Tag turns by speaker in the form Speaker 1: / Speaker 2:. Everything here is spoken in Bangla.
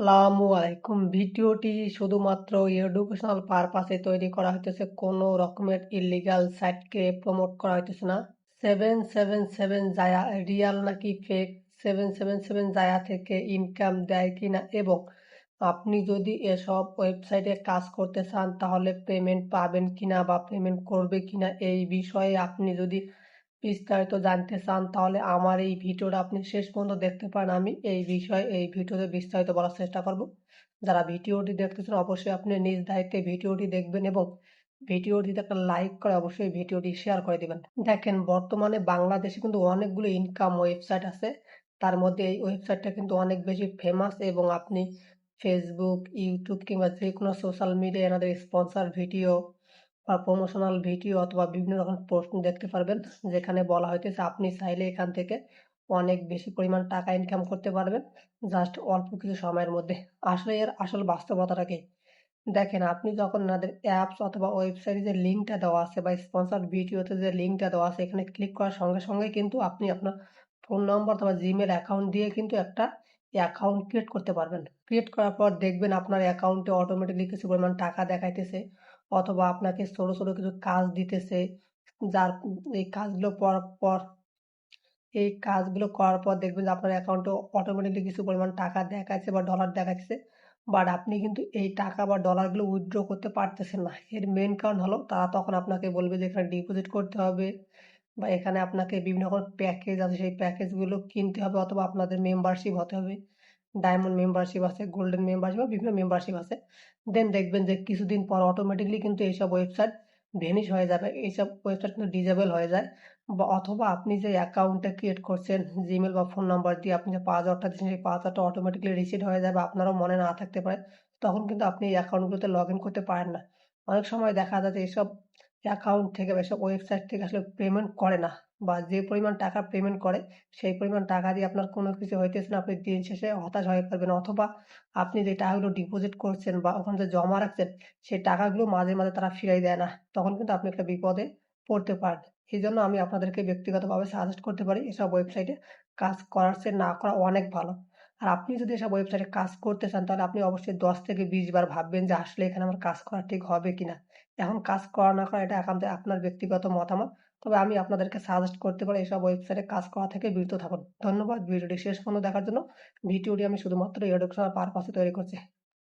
Speaker 1: আসসালামু আলাইকুম। ভিডিওটি শুধুমাত্র এডুকেশনাল পারপাসে তৈরি করা হইতেছে, কোনো রকমের ইলিগাল সাইটকে প্রমোট করা হইতেছে না। Seven seven seven Jaya real নাকি fake seven seven seven Jaya থেকে ইনকাম দেয় কিনা এবং আপনি যদি এসব ওয়েবসাইটে কাজ করতে চান, তাহলে পেমেন্ট পাবেন কিনা বা পেমেন্ট করবে কিনা এই বিষয়ে আপনি যদি বিস্তারিত জানতে চান, তাহলে আমার এই ভিডিওটা আপনি শেষ পর্যন্ত দেখতে পারেন। আমি এই বিষয়ে, এই ভিডিওতে বিস্তারিত বলার চেষ্টা করব। যারা ভিডিওটি দেখতেছেন, অবশ্যই আপনি নিজ দায়িত্বে ভিডিওটি দেখবেন এবং ভিডিওটিতে একটা লাইক করে অবশ্যই ভিডিওটি শেয়ার করে দিবেন। দেখেন, বর্তমানে বাংলাদেশে কিন্তু অনেকগুলো ইনকাম ওয়েবসাইট আছে। তার মধ্যে এই ওয়েবসাইটটা কিন্তু অনেক বেশি ফেমাস এবং আপনি ফেসবুক ইউটিউব কিংবা যে কোনো সোশ্যাল মিডিয়া এনাদের স্পন্সার ভিডিও বা প্রমোশনাল ভিডিও অথবা বিভিন্ন রকম প্রশ্ন দেখতে পারবেন, যেখানে বলা হইতেছে আপনি চাইলে এখান থেকে অনেক বেশি পরিমাণ টাকা ইনকাম করতে পারবেন জাস্ট অল্প কিছু সময়ের মধ্যে। আসলে এর আসল বাস্তবতাটা কি? দেখেন, আপনি যখন ওনাদের অ্যাপস অথবা ওয়েবসাইটে যে লিঙ্কটা দেওয়া আছে বা স্পন্সার ভিডিওতে যে লিঙ্কটা দেওয়া আছে, এখানে ক্লিক করার সঙ্গে সঙ্গে কিন্তু আপনি আপনার ফোন নম্বর অথবা জিমেল অ্যাকাউন্ট দিয়ে কিন্তু একটা অ্যাকাউন্ট ক্রিয়েট করতে পারবেন। ক্রিয়েট করার পর দেখবেন আপনার অ্যাকাউন্টে অটোমেটিকলি কিছু পরিমাণ টাকা দেখাইতেছে। অথবা আপনাকে ছোট ছোট কিছু কাজ দিতেছে, যার এই কাজগুলো করার পর, এই কাজগুলো করার পর দেখবেন যে আপনার অ্যাকাউন্টে অটোমেটিকলি কিছু পরিমাণ টাকা দেখাচ্ছে বা ডলার দেখাচ্ছে। বাট আপনি কিন্তু এই টাকা বা ডলারগুলো উইথড্র করতে পারতেছেন না। এর মেন কারণ হলো তারা তখন আপনাকে বলবে যে এখানে ডিপোজিট করতে হবে বা এখানে আপনাকে বিভিন্ন রকম প্যাকেজ আছে, সেই প্যাকেজগুলো কিনতে হবে অথবা আপনাদের মেম্বারশিপ হতে হবে। ডায়মন্ড মেম্বারশিপ আছে গোল্ডেন মেম্বারশিপ বা বিভিন্ন মেম্বারশিপ আছে। দেন দেখবেন যে কিছুদিন পর অটোমেটিকলি কিন্তু এইসব ওয়েবসাইট ভেনিশ হয়ে যাবে। এইসব ওয়েবসাইট কিন্তু ডিজেবল হয়ে যায়। বা অথবা আপনি যে অ্যাকাউন্টটা ক্রিয়েট করছেন জিমেল বা ফোন নাম্বার দিয়ে আপনি যে পাসওয়ার্ডটা দিচ্ছেন, সেই পাসওয়ার্ডটা অটোমেটিকলি রিসিট হয়ে যাবে, আপনারও মনে না থাকতে পারে। তখন কিন্তু আপনি এই অ্যাকাউন্টগুলোতে লগ ইন করতে পারেন না। অনেক সময় দেখা যায় যে এইসব অ্যাকাউন্ট থেকে বা এসব ওয়েবসাইট থেকে আসলে পেমেন্ট করে না। বা যে পরিমাণ টাকা পেমেন্ট করে, সেই পরিমাণ টাকা দিয়ে আপনার কোনো কিছু হইতেছে না, আপনি দিন শেষে হতাশ হয়ে পারবেন অথবা আপনি যে টাকাগুলো ডিপোজিট করছেন বা ওখানে যে জমা রাখছেন, সেই টাকাগুলো মাঝে মাঝে তারা ফিরাই দেয় না। তখন কিন্তু আপনি একটা বিপদে পড়তে পারেন এই জন্য আমি আপনাদেরকে ব্যক্তিগতভাবে সাজেস্ট করতে পারি, এসব ওয়েবসাইটে কাজ করার চেয়ে না করা অনেক ভালো। আর আপনি যদি এসব ওয়েবসাইটে কাজ করতে চান, তাহলে আপনি অবশ্যই দশ থেকে বিশ বার ভাববেন যে আসলে এখানে আমার কাজ করা ঠিক হবে কিনা। এখন কাজ করা না করা, এটা একান্ত আপনার ব্যক্তিগত মতামত। তবে আমি আপনাদেরকে সাজেস্ট করতে পারি এসব ওয়েবসাইটে কাজ করা থেকে বিরত থাকুন। ধন্যবাদ ভিডিওটি শেষ পর্যন্ত দেখার জন্য। ভিডিওটি আমি শুধুমাত্র এডুকেশনাল পারপাসে তৈরি করছি।